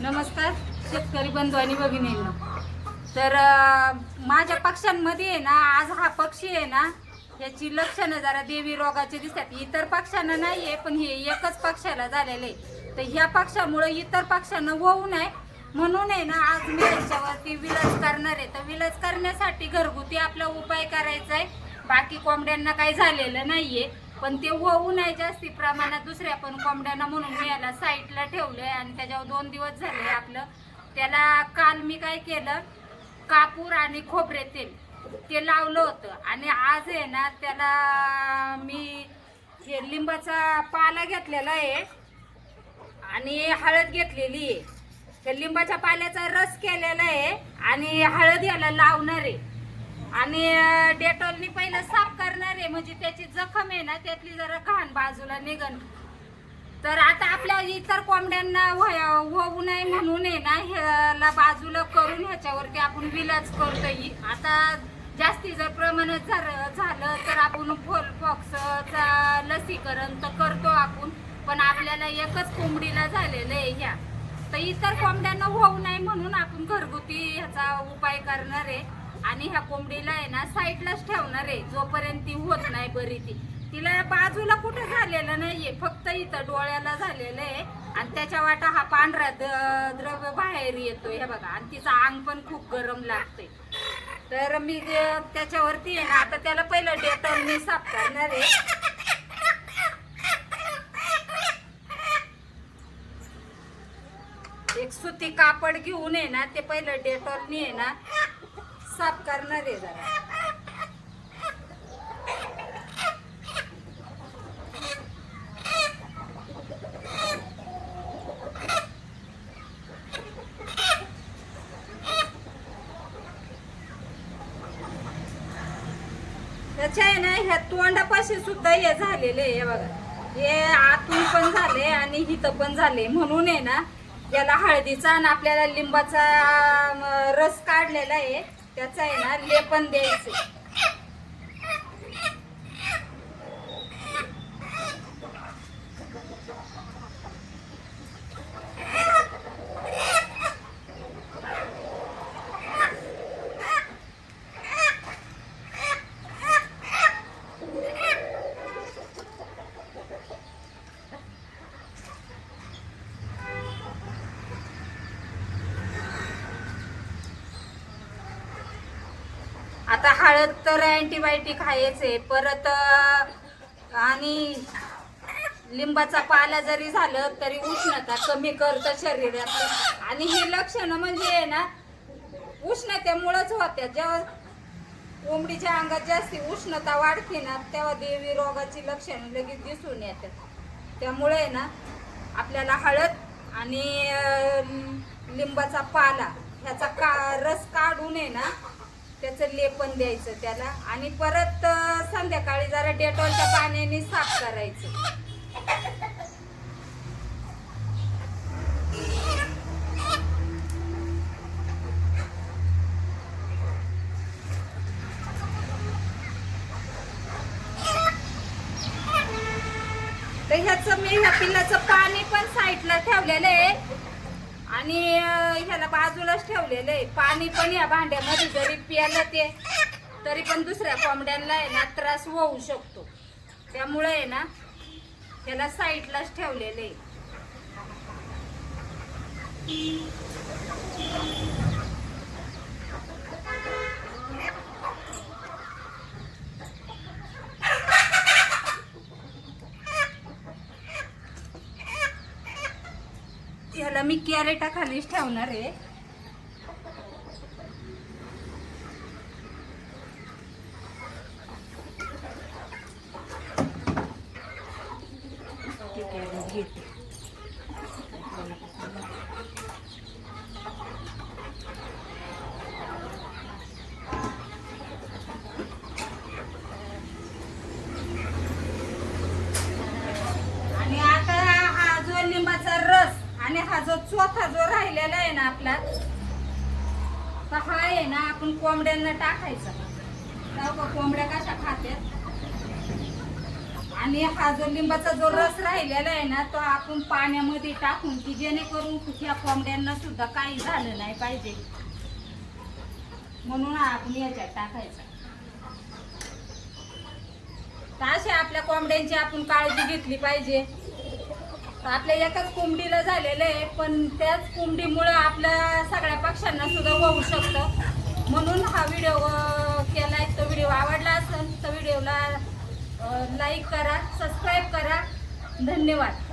नमस्कार शेतकरी बंधू आणि भगिनींना. तर माझ्या पक्ष्यांमध्ये आहे ना आज हा पक्षी आहे ना याची लक्षणं जरा देवी रोगाचे दिसतात. इतर पक्ष्यांना नाही आहे पण हे एकच पक्षाला झालेलं आहे. तर ह्या पक्षामुळं इतर पक्ष्यांना होऊ नये. म्हणून आहे ना आज मी त्याच्यावरती विलस करणार आहे. तर विलस करण्यासाठी घरगुती आपला उपाय करायचा आहे. बाकी कोंबड्यांना काही झालेलं नाही आहे पण ते होऊ नये जास्ती प्रमाणात दुसऱ्या पण कोंबड्यांना म्हणून मी याला साईडला ठेवलंय आणि त्याच्यावर दोन दिवस झाले आपलं. त्याला काल मी काय केलं कापूर आणि खोबरे तेल ते लावलं होतं. आणि आज आहे ना त्याला मी हे लिंबाचा पाला घेतलेला आहे आणि हळद घेतलेली आहे. त्या लिंबाच्या पाल्याचा रस केलेला आहे आणि हळद याला लावणार आहे. आणि डेटॉलनी पहिलं साफ करणार आहे म्हणजे त्याची जखम आहे ना त्यातली जरा घाण बाजूला निघन. तर आता आपल्या इतर कोंबड्यांना होऊ नये म्हणून आहे ना ह्याला बाजूला करून ह्याच्यावरती आपण विलाज करतो आता जास्ती जर प्रमाणात झालं झालं तर आपण फोल फॉक्सचा लसीकरण तर करतो आपण पण आपल्याला एकच कोंबडीला झालेलं आहे ह्या. तर इतर कोंबड्यांना होऊ नये म्हणून आपण घरगुती ह्याचा उपाय करणार आहे. आणि ह्या कोंबडीला आहे ना साईडलाच ठेवणार आहे जोपर्यंत ती होत नाही बरी ती. तिला बाजूला कुठं झालेलं नाहीये फक्त इथं डोळ्याला झालेलं आहे. आणि त्याच्या वाटा हा पांढरा द- द्रव्य बाहेर येतो हे बघा. आणि तिचं अंग पण खूप गरम लागतंय. तर मी त्याच्यावरती आहे ना आता त्याला पहिलं डेटॉलने साफ करणार आहे. एक सुती कापड घेऊन आहे ना ते पहिलं डेटॉलनी आहे ना साफ करणार आहे जरा. आहे ना ह्या तोंडापाशी सुद्धा हे झालेले आहे हे बघा. हे आतून पण झाले आणि हिथं पण झाले म्हणून आहे ना याला हळदीचा आणि आपल्याला लिंबाचा रस काढलेला आहे. त्याचा आहे ना लेपन द्यायचं. हळद तर अँटीबायोटिक आहेच आहे. परत आणि लिंबाचा पाला जरी झालं तरी उष्णता कमी करतं शरीरात. आणि हे लक्षणं म्हणजे आहे ना उष्णतेमुळंच होत्या. जेव्हा कोंबडीच्या अंगात जास्ती उष्णता वाढते ना तेव्हा देवी रोगाची लक्षणं लगेच दिसून येतात. त्यामुळे आहे ना आपल्याला हळद आणि लिंबाचा पाला ह्याचा का रस काढून आहे ना त्याचं लेपन द्यायचं त्याला. आणि परत संध्याकाळी जरा डेटॉलच्या पाण्याने साफ करायचं. तर ह्याचं मी ह्या पिल्लाचं पाणी पण साईडला ठेवलेलं आहे. आणि ह्याला बाजूलाच ठेवलेलं आहे. पाणी पण या भांड्यामध्ये जरी प्यालं ते तरी पण दुसऱ्या कोंबड्यांना आहे ना त्रास होऊ शकतो. त्यामुळे आहे ना त्याला साईडलाच ठेवलेलं आहे. त्याला मी कॅरेटा खालीच ठेवणार आहे ते कॅरेट घेते. आणि आता हा जो लिंबाचा रस आणि हा जो चोथा जो राहिलेला आहे ना आपला तर हा आहे ना आपण कोंबड्यांना टाकायचा. जाऊ का कोंबड्या कशा खात्यात. आणि हा जो लिंबाचा जो रस राहिलेला आहे ना तो आपण पाण्यामध्ये टाकून की जेणेकरून ह्या कोंबड्यांना सुद्धा काही झालं नाही पाहिजे. म्हणून आपण याच्यात टाकायचा. तर अशा आपल्या कोंबड्यांची आपण काळजी घेतली पाहिजे. आपल्या एकाच कोंबडीला झालेलं आहे पण त्याच कोंबडीमुळं आपल्या सगळ्या पक्ष्यांना सुद्धा होऊ शकतं. म्हणून हा व्हिडिओ केला आहे तो व्हिडिओ आवडला असेल तर व्हिडिओला लाईक करा सबस्क्राईब करा. धन्यवाद.